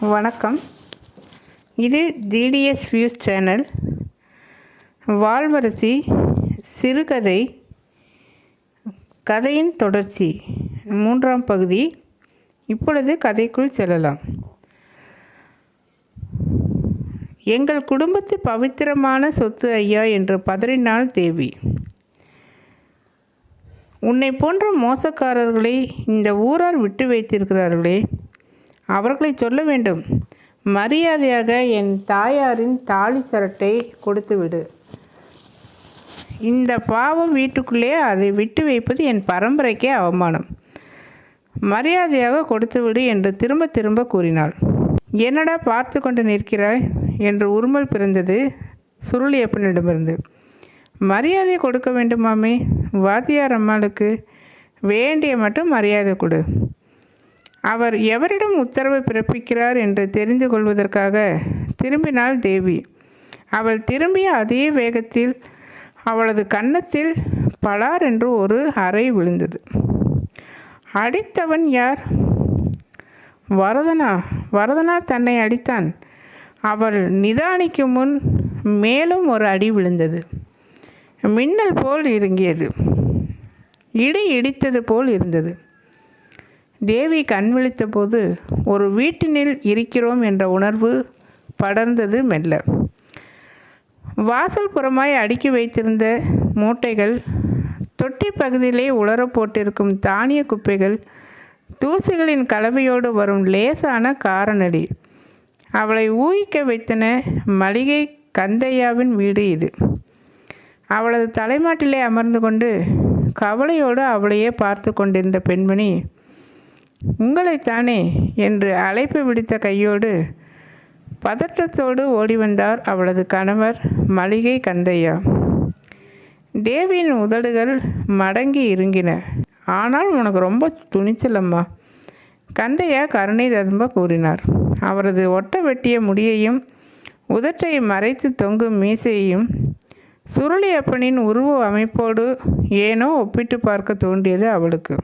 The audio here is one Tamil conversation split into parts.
வணக்கம். இது ஜிடிஎஸ் வியூஸ் சேனல் வாழ்வரசி சிறுகதை கதையின் தொடர்ச்சி மூன்றாம் பகுதி. இப்பொழுது கதைக்குள் செல்லலாம். எங்கள் குடும்பத்து பவித்திரமான சொத்து ஐயா என்று பதறினாள் தேவி. உன்னை போன்ற மோசக்காரர்களை இந்த ஊரார் விட்டு வைத்திருக்கிறார்களே. அவர்களை சொல்ல வேண்டும். மரியாதையாக என் தாயாரின் தாலி சரட்டை கொடுத்துவிடு. இந்த பாவம் வீட்டுக்குள்ளே அதை விட்டு வைப்பது என் பரம்பரைக்கே அவமானம். மரியாதையாக கொடுத்துவிடு என்று திரும்ப திரும்ப கூறினாள். என்னடா பார்த்து கொண்டு நிற்கிறாய் என்று உருமல் பிறந்தது சுருளியப்பனிடமிருந்து. மரியாதை கொடுக்க வேண்டுமாமே வாத்தியார் அம்மாளுக்கு. வேண்டிய மட்டும் மரியாதை கொடு. அவர் எவரிடம் உத்தரவு பிறப்பிக்கிறார் என்று தெரிந்து கொள்வதற்காக திரும்பினாள் தேவி. அவள் திரும்பிய அதே வேகத்தில் அவளது கன்னத்தில் பலார் என்று ஒரு அறை விழுந்தது. அடித்தவன் யார்? வரதனா வரதனா தன்னை அடித்தான். அவள் நிதானிக்கும் முன் மேலும் ஒரு அடி விழுந்தது. மின்னல் போல் இறங்கியது. இடி இடித்தது போல் இருந்தது. தேவி கண் விழித்தபோது ஒரு வீட்டினில் இருக்கிறோம் என்ற உணர்வு படர்ந்தது மெல்ல. வாசல் புறமாய் அடுக்கி வைத்திருந்த மூட்டைகள் தொட்டி பகுதியிலே உலரப் போட்டிருக்கும் தானிய குப்பைகள் தூசிகளின் கலவையோடு வரும் லேசான காரநடி அவளை ஊகிக்க வைத்தன மளிகை கந்தையாவின் வீடு இது. அவளது தலைமாட்டிலே அமர்ந்து கொண்டு கவலையோடு அவளையே பார்த்து கொண்டிருந்த பெண்மணி உங்களைத்தானே என்று அழைப்பு விடுத்த கையோடு பதற்றத்தோடு ஓடி வந்தார் அவளது கணவர் மளிகை கந்தையா. தேவியின் உதடுகள் மடங்கி இருங்கின. ஆனால் உனக்கு ரொம்ப துணிச்சலம்மா கந்தையா கருணை ததும்ப கூறினார். அவரது ஒட்ட வெட்டிய முடியையும் உதட்டை மறைத்து தொங்கும் மீசையையும் சுருளியப்பனின் உருவ அமைப்போடு ஏனோ ஒப்பிட்டு பார்க்க தோன்றியது அவளுக்கு.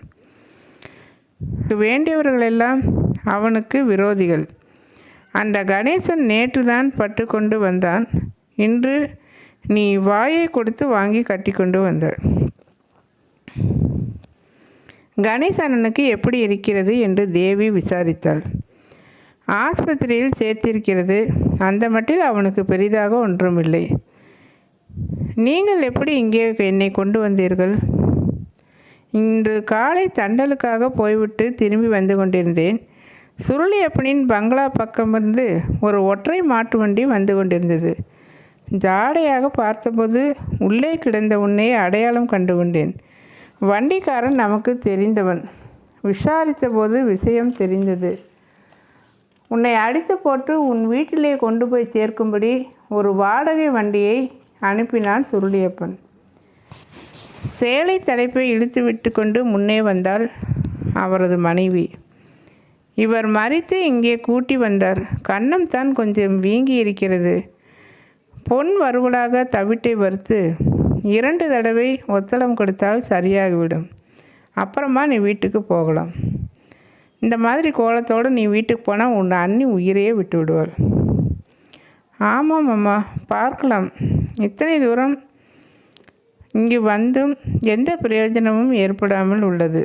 வேண்டியவர்களெல்லாம் அவனுக்கு விரோதிகள். அந்த கணேசன் நேற்று தான் பட்டு கொண்டு வந்தான். இன்று நீ வாயை கொடுத்து வாங்கி கட்டி கொண்டு வந்த கணேசனனுக்கு எப்படி இருக்கிறது என்று தேவி விசாரித்தாள். ஆஸ்பத்திரியில் சேர்த்திருக்கிறது. அந்த மட்டில் அவனுக்கு பெரிதாக ஒன்றுமில்லை. நீங்கள் எப்படி இங்கே என்னை கொண்டு வந்தீர்கள்? இன்று காலை தண்டலுக்காக போய்விட்டு திரும்பி வந்து கொண்டிருந்தேன். சுருளியப்பனின் பங்களா பக்கமிருந்து ஒரு ஒற்றை மாட்டு வண்டி வந்து கொண்டிருந்தது. ஜாடையாக பார்த்தபோது உள்ளே கிடந்த உன்னை அடையாளம் கண்டு கொண்டேன். வண்டிக்காரன் நமக்கு தெரிந்தவன். விசாரித்த போது விஷயம் தெரிந்தது. உன்னை அடித்து போட்டு உன் வீட்டிலே கொண்டு போய் சேர்க்கும்படி ஒரு வாடகை வண்டியை அனுப்பினான் சுருளியப்பன். சேலை தலைப்பை இழுத்து விட்டு கொண்டு முன்னே வந்தால் அவரது மனைவி. இவர் மறித்து இங்கே கூட்டி வந்தார். கன்னம் தான் கொஞ்சம் வீங்கி இருக்கிறது. பொன் வறுவலாக தவிட்டை வறுத்து இரண்டு தடவை ஒத்தளம் கொடுத்தால் சரியாகிவிடும். அப்புறமா நீ வீட்டுக்கு போகலாம். இந்த மாதிரி கோலத்தோடு நீ வீட்டுக்கு போனால் உன் அண்ணி உயிரையே விட்டு விடுவாள் ஆமாம் அம்மா பார்க்கலாம். இத்தனை தூரம் இங்கு வந்தும் எந்த பிரயோஜனமும் ஏற்படாமல் உள்ளது.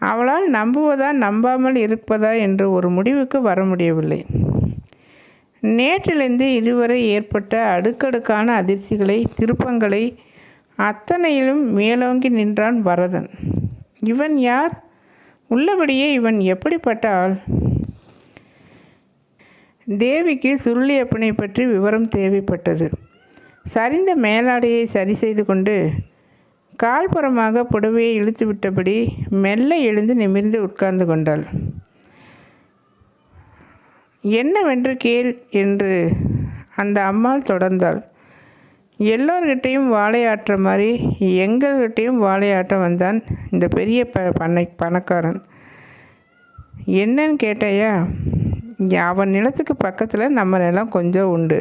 அவளால் நம்புவதா நம்பாமல் இருப்பதா என்று ஒரு முடிவுக்கு வர முடியவில்லை. நேற்றிலிருந்து இதுவரை ஏற்பட்ட அடுக்கடுக்கான அதிர்ச்சிகளை திருப்பங்களை அத்தனையிலும் மேலோங்கி நின்றான் பரதன் இவன் யார்? உள்ளபடியே இவன் எப்படிப்பட்ட ஆள்? தேவிக்கு சுருளியப்பனை பற்றி விவரம் தேவைப்பட்டது. சரிந்த மேலாடையை சரி செய்து கொண்டு கால்புறமாக புடவையை இழுத்து விட்டபடி மெல்ல எழுந்து நிமிர்ந்து உட்கார்ந்து கொண்டாள். என்னவென்று கேள் என்று அந்த அம்மாள் தொடர்ந்தாள். எல்லோர்கிட்டையும் வாழையாற்ற மாதிரி எங்கள்கிட்டையும் வாழையாட்ட வந்தான் இந்த பெரிய ப பண்ணை பணக்காரன். என்னன்னு கேட்டாயா அவன் நிலத்துக்கு பக்கத்தில் நம்ம நிலம் கொஞ்சம் உண்டு.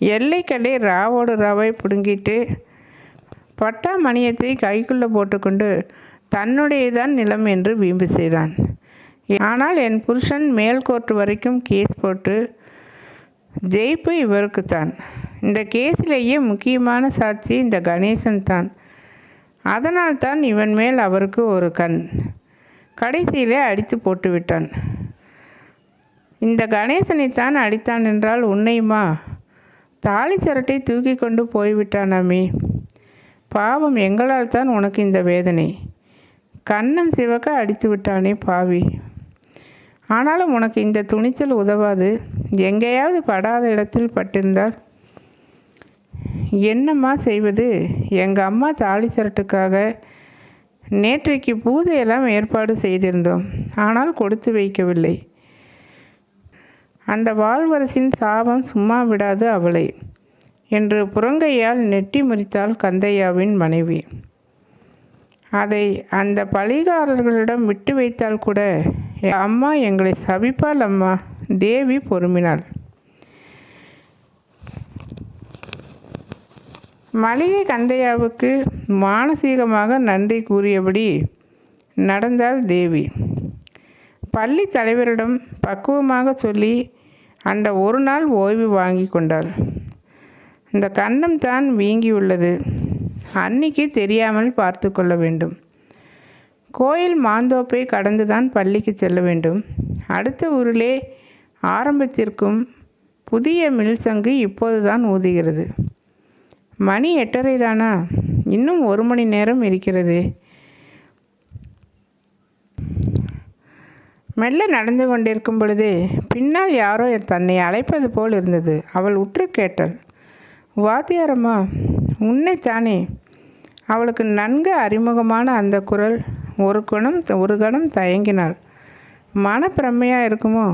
எல்லைக்கடை ராவோடு ராவை பிடுங்கிட்டு பட்டா மணியத்தை கைக்குள்ளே போட்டுக்கொண்டு தன்னுடையதான் நிலம் என்று வீம்பு செய்தான். ஆனால் என் புருஷன் மேல் கோர்ட் வரைக்கும் கேஸ் போட்டு ஜெயிப்பு இவருக்கு தான் இந்த கேஸிலேயே முக்கியமான சாட்சி இந்த கணேசன் தான். அதனால் தான் இவன் மேல் அவருக்கு ஒரு கண். கடைசியிலே அடித்து போட்டு விட்டான் இந்த கணேசனைத்தான் அடித்தான் என்றால் உன்னையுமா? தாலி சரட்டை தூக்கி கொண்டு போய்விட்டானாமே பாவம் எங்களால் தான் உனக்கு இந்த வேதனை? கண்ணம் சிவக்க அடித்து விட்டானே பாவி. ஆனாலும் உனக்கு இந்த துணிச்சல் உதவாது. எங்கேயாவது படாத இடத்தில் பட்டிருந்தால் என்னம்மா செய்வது? எங்கள் அம்மா தாலி சரட்டுக்காக நேற்றைக்கு பூஜையெல்லாம் ஏற்பாடு செய்திருந்தோம். ஆனால் கொடுத்து வைக்கவில்லை. அந்த வாழ்வரசின் சாபம் சும்மா விடாது அவளை என்று புறங்கையால் நெட்டி முறித்தாள் கந்தையாவின் மனைவி. அதை அந்த பழிகாரர்களிடம் விட்டு வைத்தால் கூட அம்மா எங்களை சபிப்பாள் அம்மா தேவி பொறுமினாள். மளிகை கந்தையாவுக்கு மானசீகமாக நன்றி கூறியபடி நடந்தாள் தேவி. பள்ளி தலைவரிடம் பக்குவமாக சொல்லி அந்த ஒரு நாள் ஓய்வு வாங்கி கொண்டாள். இந்த கண்ணம் தான் வீங்கியுள்ளது. அன்னிக்கு தெரியாமல் பார்த்து கொள்ள வேண்டும். கோயில் மாந்தோப்பை கடந்துதான் பள்ளிக்கு செல்ல வேண்டும். அடுத்த ஊரிலே ஆரம்பத்திற்கும் புதிய மில்சங்கு இப்போதுதான் ஊதுகிறது. மணி எட்டரை தானா இன்னும் ஒரு மணி நேரம் இருக்கிறது. மெல்ல நடந்து கொண்டிருக்கும் பொழுது பின்னால் யாரோ தன்னை அழைப்பது போல் இருந்தது. அவள் உற்று கேட்டாள் வாத்தியாரம்மா உன்னைத்தானே அவளுக்கு நன்கு அறிமுகமான அந்த குரல் ஒரு குணம் ஒரு கணம் தயங்கினாள். மனப்பிரமையாக இருக்குமோ?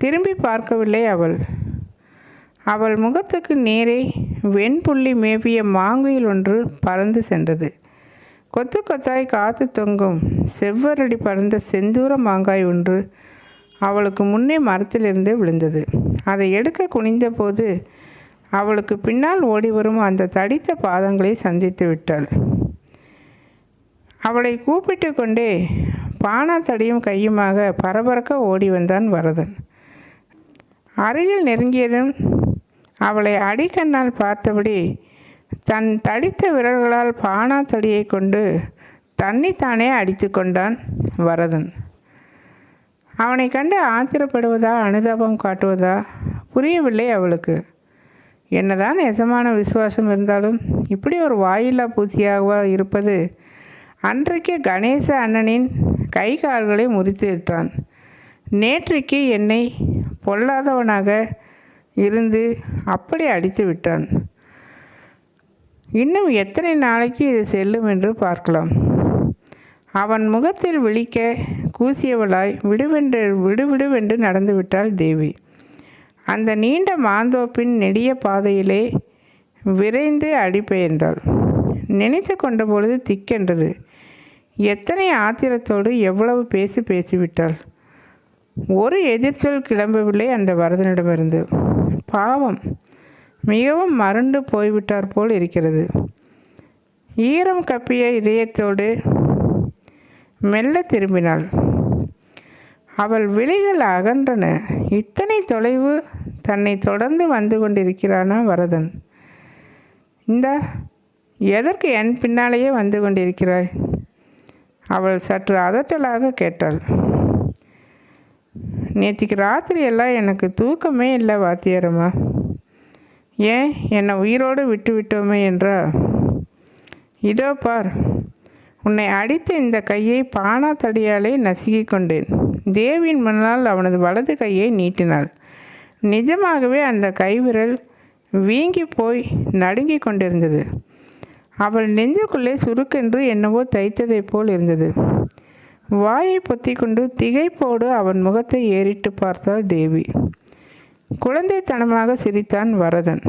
திரும்பி பார்க்கவில்லை அவள். அவள் முகத்துக்கு நேரே வெண்புள்ளி மேவிய மாங்குயில் ஒன்று பறந்து சென்றது. கொத்து கொத்தாய் காத்து தொங்கும். செவ்வரடி பறந்த செந்தூர மாங்காய் ஒன்று அவளுக்கு முன்னே மரத்திலிருந்து விழுந்தது. அதை எடுக்க குனிந்தபோது அவளுக்கு பின்னால் ஓடி வரும் அந்த தடித்த பாதங்களை சந்தித்து விட்டாள். அவளை கூப்பிட்டு கொண்டே பானா தடியும் கையுமாக பரபரக்க ஓடி வந்தான் வரதன். அருகில் நெருங்கியதும் அவளை அடிக்கண்ணால் பார்த்தபடி தன் தடித்த விரல்களால் பானா தடியை கொண்டு தன்னைத்தானே அடித்து கொண்டான் வரதன். அவனை கண்டு ஆத்திரப்படுவதா அனுதாபம் காட்டுவதா புரியவில்லை அவளுக்கு. என்னதான் எசமான விசுவாசம் இருந்தாலும் இப்படி ஒரு வாயில்லா பூச்சியாக இருப்பது? அன்றைக்கு கணேச அண்ணனின் கை கால்களை முறித்து விட்டான் நேற்றைக்கு என்னை பொல்லாதவனாக இருந்து அப்படி அடித்து விட்டான். இன்னும் எத்தனை நாளைக்கு இது செல்லும் என்று பார்க்கலாம். அவன் முகத்தில் விழிக்க கூசியவளாய் விடுவென்று விடுவிடுவென்று நடந்துவிட்டாள் தேவி. அந்த நீண்ட மாந்தோப்பின் நெடிய பாதையிலே விரைந்து அடிபெயர்ந்தாள் நினைத்து கொண்ட பொழுது திக்கென்றது. எத்தனை ஆத்திரத்தோடு எவ்வளவு பேசி பேசிவிட்டாள். ஒரு எதிர்ச்சொல் கிளம்பவில்லை அந்த வரதனிடமிருந்து. பாவம் மிகவும் மருண்டு போய்விட்டார் போல் இருக்கிறது. ஈரம் கப்பிய இதயத்தோடு மெல்ல திரும்பினாள். அவள் விழிகள் அகன்றன. இத்தனை தொலைவு தன்னை தொடர்ந்து வந்து கொண்டிருக்கிறானா வரதன்? இந்த எதற்கு என் பின்னாலேயே வந்து கொண்டிருக்கிறாய்? அவள் சற்று அதட்டலாக கேட்டாள். நேற்றுக்கு ராத்திரி எல்லாம் எனக்கு தூக்கமே இல்லை வாத்தியாரம்மா. ஏன் என்னை உயிரோடு விட்டு விட்டோமே என்றா? இதோ பார் உன்னை அடித்த இந்த கையை பானா தடியாலே நசுக்கிக் கொண்டேன் தேவியின் முன்னால் அவனது வலது கையை நீட்டினாள். நிஜமாகவே அந்த கைவிரல் வீங்கி போய் நடுங்கி கொண்டிருந்தது. அவள் நெஞ்சுக்குள்ளே சுருக்கென்று என்னவோ தைத்ததைப் போல் இருந்தது. வாயை பொத்தி கொண்டு திகைப்போடு அவன் முகத்தை ஏறிட்டு பார்த்தாள் தேவி. குழந்தைத்தனமாக சிரித்தான் வரதன்.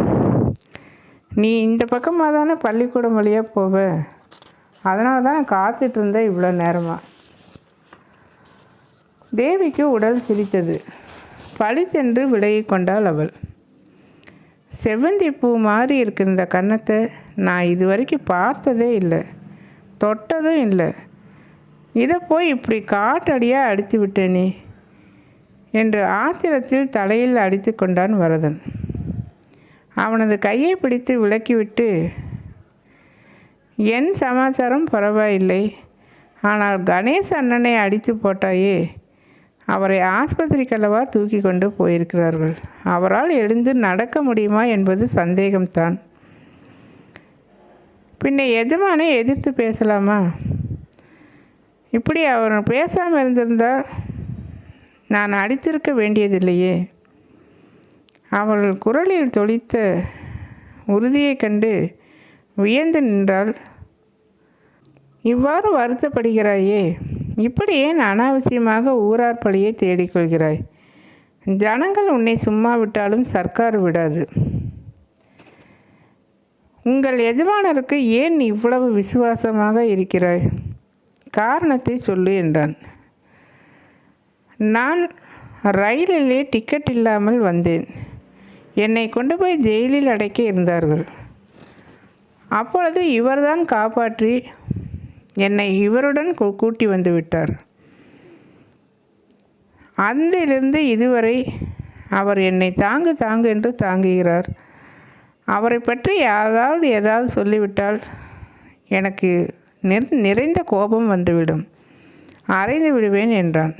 நீ இந்த பக்கமாக தானே பள்ளிக்கூடம் வழியாக போவ? அதனால தான் நான் காத்துட்டு இருந்தேன் இவ்வளோ நேரமாக தேவிக்கு உடல் சிரித்தது. பளிச்சென்று விலகி கொண்டாள் அவள். செவ்வந்தி பூ மாதிரி இருக்கிற இந்த கன்னத்தை நான் இது வரைக்கும் பார்த்ததே இல்லை. தொட்டதும் இல்லை. இதை போய் இப்படி காட்டடியாக அடித்து விட்டேனே? என்று ஆத்திரத்தில் தலையில் அடித்து கொண்டான் வரதன். அவனது கையை பிடித்து விலக்கிவிட்டு என் சமாச்சாரம் பரவாயில்லை. ஆனால் கணேஷ் அண்ணனை அடித்து போட்டாயே. அவரை ஆஸ்பத்திரிக்கல்லவா தூக்கி கொண்டு போயிருக்கிறார்கள். அவரால் எழுந்து நடக்க முடியுமா என்பது சந்தேகம்தான். பின்ன எஜமானை எதிர்த்து பேசலாமா? இப்படி அவர் பேசாமல் இருந்திருந்தால் நான் அடித்திருக்க வேண்டியதில்லையே. அவள் குரலில் தொளித்த உறுதியைக் கண்டு வியந்து நின்றால் இவ்வாறு வருத்தப்படுகிறாயே. இப்படி ஏன் அனாவசியமாக ஊரார் பழியை தேடிக்கொள்கிறாய்? ஜனங்கள் உன்னை சும்மா விட்டாலும் சர்க்கார் விடாது. உங்கள் எஜமானருக்கு ஏன் இவ்வளவு விசுவாசமாக இருக்கிறாய்? காரணத்தை சொல்லு என்றான். நான் ரயிலிலே டிக்கெட் இல்லாமல் வந்தேன். என்னை கொண்டு போய் ஜெயிலில் அடைக்க இருந்தார்கள். அப்பொழுது இவர்தான் காப்பாற்றி என்னை இவருடன் கூட்டி வந்து விட்டார். அன்றிலிருந்து இதுவரை அவர் என்னை தாங்கு தாங்கு என்று தாங்குகிறார். அவரை பற்றி யாராவது ஏதாவது சொல்லிவிட்டால் எனக்கு நிறைந்த கோபம் வந்துவிடும். அறைந்து விடுவேன் என்றான்.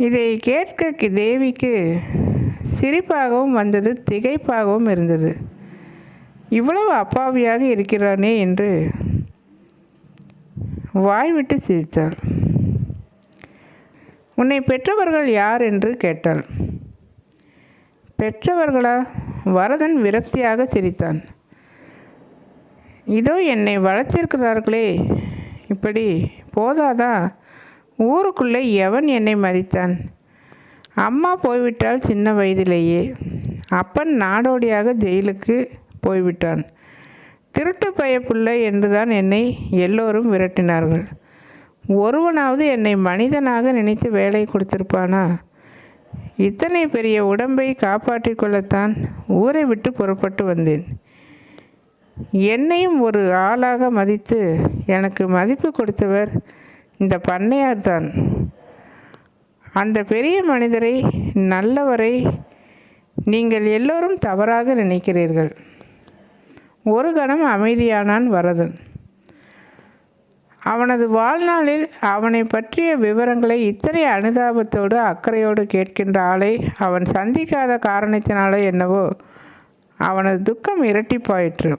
இதை கேட்க தேவிக்கு சிரிப்பாகவும் வந்தது திகைப்பாகவும் இருந்தது. இவ்வளவு அப்பாவியாக இருக்கிறானே என்று வாய்விட்டு சிரித்தாள். உன்னை பெற்றவர்கள் யார்? என்று கேட்டாள். பெற்றவர்களா? வரதன் விரக்தியாக சிரித்தான். இதோ என்னை வளர்த்திருக்கிறார்களே இப்படி போதாதா? ஊருக்குள்ளே எவன் என்னை மதித்தான்? அம்மா போய்விட்டால் சின்ன வயதிலேயே. அப்பன் நாடோடியாக ஜெயிலுக்கு போய்விட்டான். திருட்டு பயப்புள்ள என்றுதான் என்னை எல்லோரும் விரட்டினார்கள். ஒருவனாவது என்னை மனிதனாக நினைத்து வேலை கொடுத்திருப்பானா? இத்தனை பெரிய உடம்பை காப்பாற்றி கொள்ளத்தான் ஊரை விட்டு புறப்பட்டு வந்தேன். என்னையும் ஒரு ஆளாக மதித்து எனக்கு மதிப்பு கொடுத்தவர் இந்த பண்ணையார் தான். அந்த பெரிய மனிதரை நல்லவரை நீங்கள் எல்லோரும் தவறாக நினைக்கிறீர்கள். ஒரு கணம் அமைதியானான் வரதன். அவனது வாழ்நாளில் அவனை பற்றிய விவரங்களை இத்தனை அனுதாபத்தோடு அக்கறையோடு கேட்கின்ற ஆளை அவன் சந்திக்காத காரணத்தினாலோ என்னவோ அவனது துக்கம் இரட்டிப்பாயிற்று.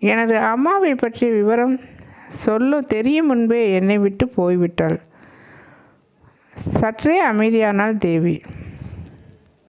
எனது அம்மாவை பற்றிய விவரம் சொல்ல தெரியும் முன்பே என்னை விட்டு போய்விட்டாள். சற்றே அமைதியானாள் தேவி.